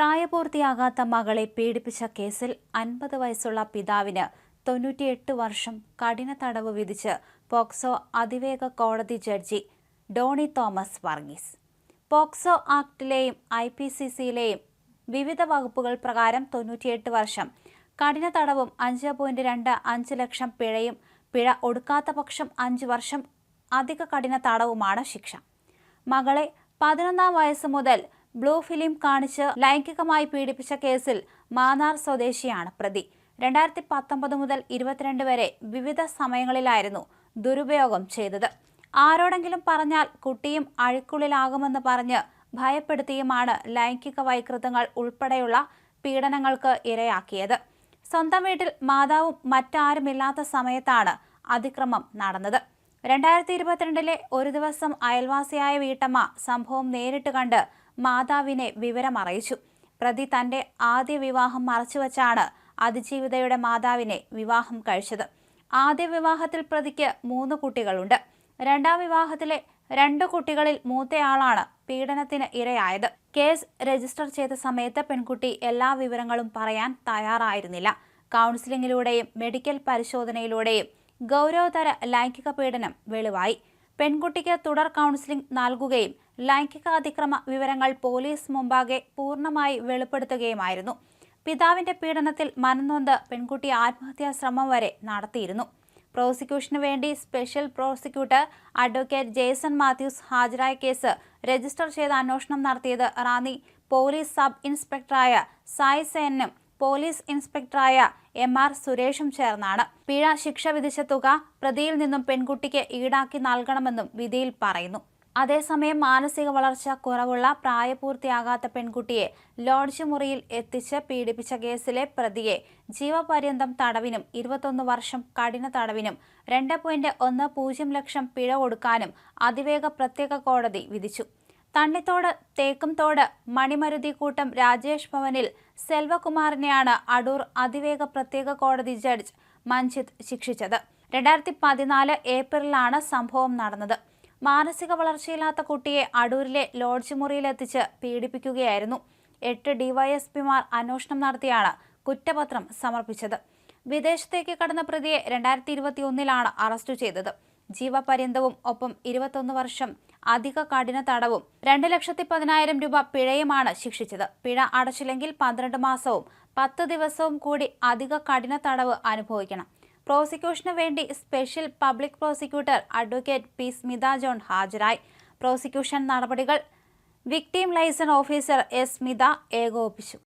പ്രായപൂർത്തിയാകാത്ത മകളെ പീഡിപ്പിച്ച കേസിൽ അൻപത് വയസ്സുള്ള പിതാവിന് തൊണ്ണൂറ്റിയെട്ട് വർഷം കഠിന തടവ് വിധിച്ച് പോക്സോ അതിവേഗ കോടതി judge Doney Thomas Varghese. POCSO ആക്ടിലെയും I P C സിയിലെയും വിവിധ വകുപ്പുകൾ പ്രകാരം തൊണ്ണൂറ്റിയെട്ട് വർഷം. കഠിന തടവും അഞ്ച് പോയിന്റ് രണ്ട് അഞ്ച് ലക്ഷം പിഴയും പിഴ ഒടുക്കാത്ത പക്ഷം അഞ്ച് വർഷം അധിക കഠിന തടവുമാണ് ശിക്ഷ. മകളെ പതിനൊന്നാം വയസ്സ് മുതൽ ബ്ലൂ ഫിലിം കാണിച്ച് ലൈംഗികമായി പീഡിപ്പിച്ച കേസിൽ മാന്നാർ സ്വദേശിയാണ് പ്രതി. രണ്ടായിരത്തി പത്തൊമ്പത് മുതൽ ഇരുപത്തിരണ്ട് വരെ വിവിധ സമയങ്ങളിലായിരുന്നു ദുരുപയോഗം ചെയ്തത്. ആരോടെങ്കിലും പറഞ്ഞാൽ കുട്ടിയും അഴുക്കുള്ളിലാകുമെന്ന് പറഞ്ഞ് ഭയപ്പെടുത്തിയുമാണ് ലൈംഗിക വൈകൃതങ്ങൾ ഉൾപ്പെടെയുള്ള പീഡനങ്ങൾക്ക് ഇരയാക്കിയത്. സ്വന്തം വീട്ടിൽ മാതാവും മറ്റാരുമില്ലാത്ത സമയത്താണ് അതിക്രമം നടന്നത്. രണ്ടായിരത്തി ഇരുപത്തിരണ്ടിലെ ഒരു ദിവസം അയൽവാസിയായ വീട്ടമ്മ സംഭവം നേരിട്ട് കണ്ട് മാതാവിനെ വിവരം അറിയിച്ചു പ്രതി തന്റെ ആദ്യ വിവാഹം മറച്ചുവച്ചാണ് അതിജീവിതയുടെ മാതാവിനെ വിവാഹം കഴിച്ചത്. ആദ്യ വിവാഹത്തിൽ പ്രതിക്ക് മൂന്ന് കുട്ടികളുണ്ട്. രണ്ടാം വിവാഹത്തിലെ രണ്ട് കുട്ടികളിൽ മൂത്തയാളാണ് പീഡനത്തിന് ഇരയായത്. കേസ് രജിസ്റ്റർ ചെയ്ത സമയത്ത് പെൺകുട്ടി എല്ലാ വിവരങ്ങളും പറയാൻ തയ്യാറായിരുന്നില്ല. കൗൺസിലിങ്ങിലൂടെയും മെഡിക്കൽ പരിശോധനയിലൂടെയും ഗൗരവതര ലൈംഗിക പീഡനം വെളിവായി. പെൺകുട്ടിക്ക് തുടർ കൗൺസിലിംഗ് നൽകുകയും ലൈംഗിക അതിക്രമ വിവരങ്ങൾ പോലീസ് മുമ്പാകെ പൂർണമായി വെളിപ്പെടുത്തുകയുമായിരുന്നു. പിതാവിന്റെ പീഡനത്തിൽ മനംനൊന്ത് പെൺകുട്ടി ആത്മഹത്യാ ശ്രമം വരെ നടത്തിയിരുന്നു. പ്രോസിക്യൂഷന് വേണ്ടി special prosecutor advocate Jason Mathews ഹാജരായ കേസ് രജിസ്റ്റർ ചെയ്ത് അന്വേഷണം നടത്തിയത് റാന്നി പോലീസ് സബ് ഇൻസ്പെക്ടറായ സായ് സേനും പോലീസ് ഇൻസ്പെക്ടറായ എം ആർ സുരേഷും ചേർന്നാണ്. പിഴ ശിക്ഷ വിധിച്ച തുക പ്രതിയിൽ നിന്നും പെൺകുട്ടിക്ക് ഈടാക്കി നൽകണമെന്നും വിധിയിൽ പറയുന്നു. അതേസമയം മാനസിക വളർച്ച കുറവുള്ള പ്രായപൂർത്തിയാകാത്ത പെൺകുട്ടിയെ ലോഡ്ജ് മുറിയിൽ എത്തിച്ച് പീഡിപ്പിച്ച കേസിലെ പ്രതിയെ ജീവപര്യന്തം തടവിനും ഇരുപത്തൊന്ന് വർഷം കഠിന തടവിനും രണ്ട് ലക്ഷം പിഴ കൊടുക്കാനും അതിവേഗ പ്രത്യേക കോടതി വിധിച്ചു. തണ്ണിത്തോട് തേക്കുംതോട് മണിമരുതിക്കൂട്ടം രാജേഷ് ഭവനിൽ സെൽവകുമാറിനെയാണ് അടൂർ അതിവേഗ പ്രത്യേക കോടതി ജഡ്ജ് മഞ്ജിത് ശിക്ഷിച്ചത്. രണ്ടായിരത്തി പതിനാല് ഏപ്രിലാണ് സംഭവം നടന്നത്. മാനസിക വളർച്ചയില്ലാത്ത കുട്ടിയെ അടൂരിലെ ലോഡ്ജ് മുറിയിലെത്തിച്ച് പീഡിപ്പിക്കുകയായിരുന്നു. എട്ട് ഡിവൈഎസ്പിമാർ അന്വേഷണം നടത്തിയാണ് കുറ്റപത്രം സമർപ്പിച്ചത്. വിദേശത്തേക്ക് കടന്ന പ്രതിയെ രണ്ടായിരത്തി ഇരുപത്തി ഒന്നിലാണ് അറസ്റ്റ് ചെയ്തത്. ജീവപര്യന്തവും ഒപ്പം ഇരുപത്തൊന്ന് വർഷം അധിക കഠിന തടവും രണ്ട് ലക്ഷത്തി പതിനായിരം രൂപ പിഴയുമാണ് ശിക്ഷിച്ചത്. പിഴ അടച്ചില്ലെങ്കിൽ പന്ത്രണ്ട് മാസവും പത്ത് ദിവസവും കൂടി അധിക കഠിന തടവ് അനുഭവിക്കണം. പ്രോസിക്യൂഷന് വേണ്ടി special public prosecutor advocate P Smitha John ഹാജരായി. പ്രോസിക്യൂഷൻ നടപടികൾ victim liaison officer S Smitha ഏകോപിച്ചു